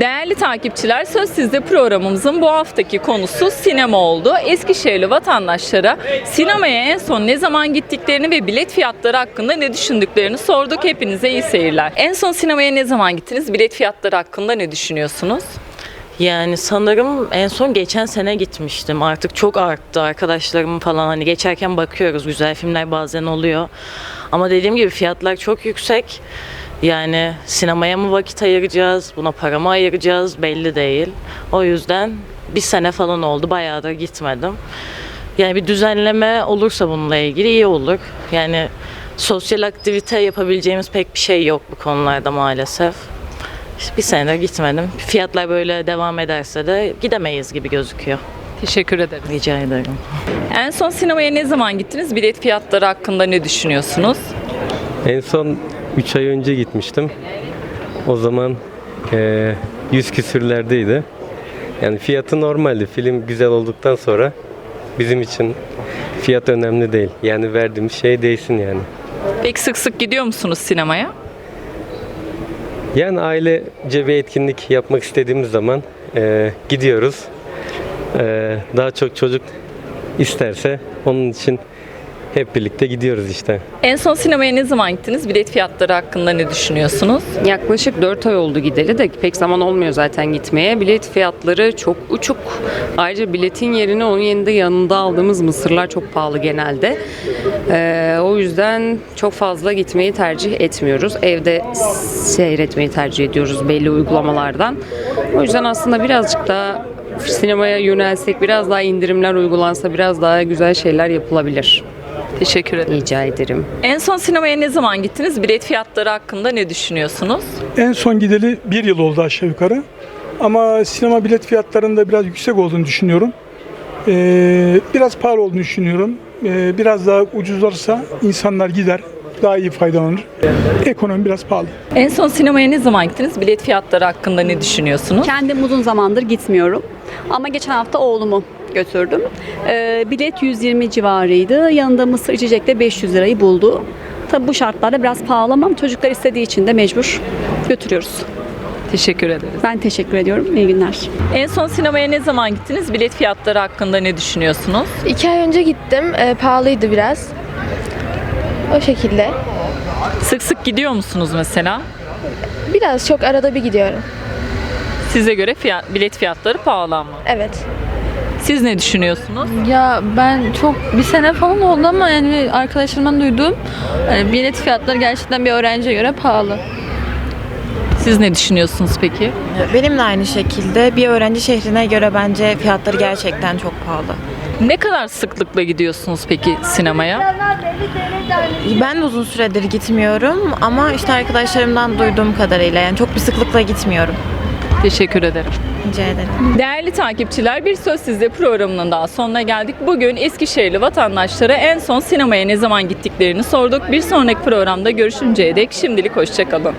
Değerli takipçiler, Söz Sizde programımızın bu haftaki konusu sinema oldu. Eskişehirli vatandaşlara sinemaya en son ne zaman gittiklerini ve bilet fiyatları hakkında ne düşündüklerini sorduk. Hepinize iyi seyirler. En son sinemaya ne zaman gittiniz? Bilet fiyatları hakkında ne düşünüyorsunuz? Yani sanırım en son geçen sene gitmiştim. Artık çok arttı arkadaşlarım falan hani geçerken bakıyoruz güzel filmler bazen oluyor. Ama dediğim gibi fiyatlar çok yüksek. Yani sinemaya mı vakit ayıracağız, buna para mı ayıracağız belli değil. O yüzden bir sene falan oldu bayağı da gitmedim. Yani bir düzenleme olursa bununla ilgili iyi olur. Yani sosyal aktivite yapabileceğimiz pek bir şey yok bu konularda maalesef. İşte bir senedir gitmedim. Fiyatlar böyle devam ederse de gidemeyiz gibi gözüküyor. Teşekkür ederim. Rica ederim. En son sinemaya ne zaman gittiniz? Bilet fiyatları hakkında ne düşünüyorsunuz? En son 3 ay önce gitmiştim. O zaman eee 100 küsürlerdeydi. Yani fiyatı normaldi. Film güzel olduktan sonra bizim için fiyat önemli değil. Yani verdiğimiz şey değsin yani. Peki sık sık gidiyor musunuz sinemaya? Yani ailece bir etkinlik yapmak istediğimiz zaman eee, gidiyoruz. Eee, daha çok çocuk isterse onun için hep birlikte gidiyoruz işte. En son sinemaya ne zaman gittiniz? Bilet fiyatları hakkında ne düşünüyorsunuz? Yaklaşık 4 ay oldu gideli de pek zaman olmuyor zaten gitmeye. Bilet fiyatları çok uçuk. Ayrıca biletin yerine onun yerinde yanında aldığımız mısırlar çok pahalı genelde. Ee, o yüzden çok fazla gitmeyi tercih etmiyoruz. Evde seyretmeyi tercih ediyoruz belli uygulamalardan. O yüzden aslında birazcık daha sinemaya yönelsek, biraz daha indirimler uygulansa, biraz daha güzel şeyler yapılabilir. Teşekkür ederim. Rica ederim. En son sinemaya ne zaman gittiniz? Bilet fiyatları hakkında ne düşünüyorsunuz? En son gideli bir yıl oldu aşağı yukarı. Ama sinema bilet fiyatlarında biraz yüksek olduğunu düşünüyorum. Ee, biraz pahalı olduğunu düşünüyorum. Ee, biraz daha ucuzlarsa insanlar gider, daha iyi faydalanır. Ekonomi biraz pahalı. En son sinemaya ne zaman gittiniz? Bilet fiyatları hakkında ne düşünüyorsunuz? Kendim uzun zamandır gitmiyorum. Ama geçen hafta oğlumu götürdüm. Ee, bilet 120 civarıydı. Yanında mısır içecek de 500 lirayı buldu. Tabi bu şartlarda biraz pahalı ama çocuklar istediği için de mecbur götürüyoruz. Teşekkür ederiz. Ben teşekkür ediyorum. İyi günler. En son sinemaya ne zaman gittiniz? Bilet fiyatları hakkında ne düşünüyorsunuz? İki ay önce gittim. Ee, pahalıydı biraz. O şekilde. Sık sık gidiyor musunuz mesela? Biraz çok arada bir gidiyorum. Size göre fiyat, bilet fiyatları pahalı ama. Evet. Siz ne düşünüyorsunuz? Ya ben çok bir sene falan oldu ama yani arkadaşlarımdan duydum. Yani bilet fiyatları gerçekten bir öğrenciye göre pahalı. Siz ne düşünüyorsunuz peki? Benim de aynı şekilde bir öğrenci şehrine göre bence fiyatları gerçekten çok pahalı. Ne kadar sıklıkla gidiyorsunuz peki sinemaya? Ben de uzun süredir gitmiyorum ama işte arkadaşlarımdan duyduğum kadarıyla yani çok bir sıklıkla gitmiyorum. Teşekkür ederim. Rica ederim. Değerli takipçiler bir Söz Sizde programının daha sonuna geldik. Bugün Eskişehirli vatandaşlara en son sinemaya ne zaman gittiklerini sorduk. Bir sonraki programda görüşünceye dek şimdilik hoşçakalın.